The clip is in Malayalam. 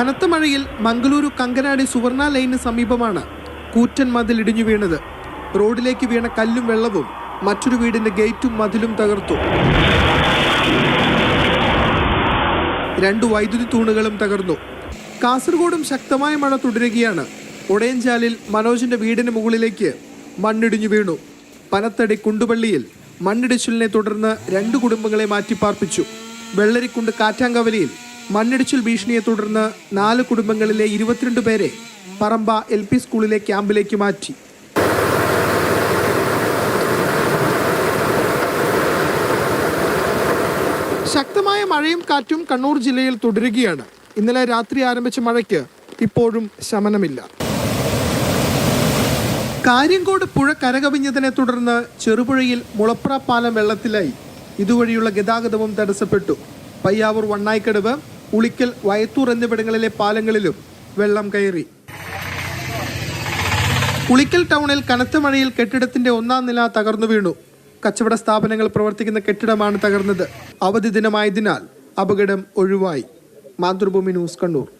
കനത്ത മഴയിൽ മംഗളൂരു കങ്കനാടി സുവർണ ലൈനിന് സമീപമാണ് കൂറ്റൻ മതിൽ ഇടിഞ്ഞു വീണത്. റോഡിലേക്ക് വീണ കല്ലും വെള്ളവും മറ്റൊരു വീടിന്റെ ഗേറ്റും മതിലും തകർത്തു. രണ്ട് വൈദ്യുതി തൂണുകളും തകർന്നു. കാസർഗോഡും ശക്തമായ മഴ തുടരുകയാണ്. ഒടയഞ്ചാലിൽ മനോജിന്റെ വീടിന് മുകളിലേക്ക് മണ്ണിടിഞ്ഞു വീണു. പനത്തടി കുണ്ടുപള്ളിയിൽ മണ്ണിടിച്ചിലിനെ തുടർന്ന് രണ്ട് കുടുംബങ്ങളെ മാറ്റിപ്പാർപ്പിച്ചു. വെള്ളരിക്കുണ്ട് കാറ്റാങ്കവലിയിൽ മണ്ണിടിച്ചിൽ ഭീഷണിയെ തുടർന്ന് നാല് കുടുംബങ്ങളിലെ ഇരുപത്തിരണ്ട് പേരെ പറമ്പ എൽ പി സ്കൂളിലെ ക്യാമ്പിലേക്ക് മാറ്റി. ശക്തമായ മഴയും കാറ്റും കണ്ണൂർ ജില്ലയിൽ തുടരുകയാണ്. ഇന്നലെ രാത്രി ആരംഭിച്ച മഴയ്ക്ക് ഇപ്പോഴും ശമനമില്ല. കാര്യങ്കോട് പുഴ കരകവിഞ്ഞതിനെ തുടർന്ന് ചെറുപുഴയിൽ മുളപ്ര പാലം വെള്ളത്തിലായി. ഇതുവഴിയുള്ള ഗതാഗതവും തടസ്സപ്പെട്ടു. പയ്യാവൂർ വണ്ണായിക്കടവ് ഉളിക്കൽ വയത്തൂർ എന്നിവിടങ്ങളിലെ പാലങ്ങളിലും വെള്ളം കയറി. ഉളിക്കൽ ടൗണിൽ കനത്ത മഴയിൽ കെട്ടിടത്തിന്റെ ഒന്നാം നില തകർന്നു വീണു. കച്ചവട സ്ഥാപനങ്ങൾ പ്രവർത്തിക്കുന്ന കെട്ടിടമാണ് തകർന്നത്. അവധി ദിനമായതിനാൽ അപകടം ഒഴിവായി. മാതൃഭൂമി ന്യൂസ് കണ്ണൂർ.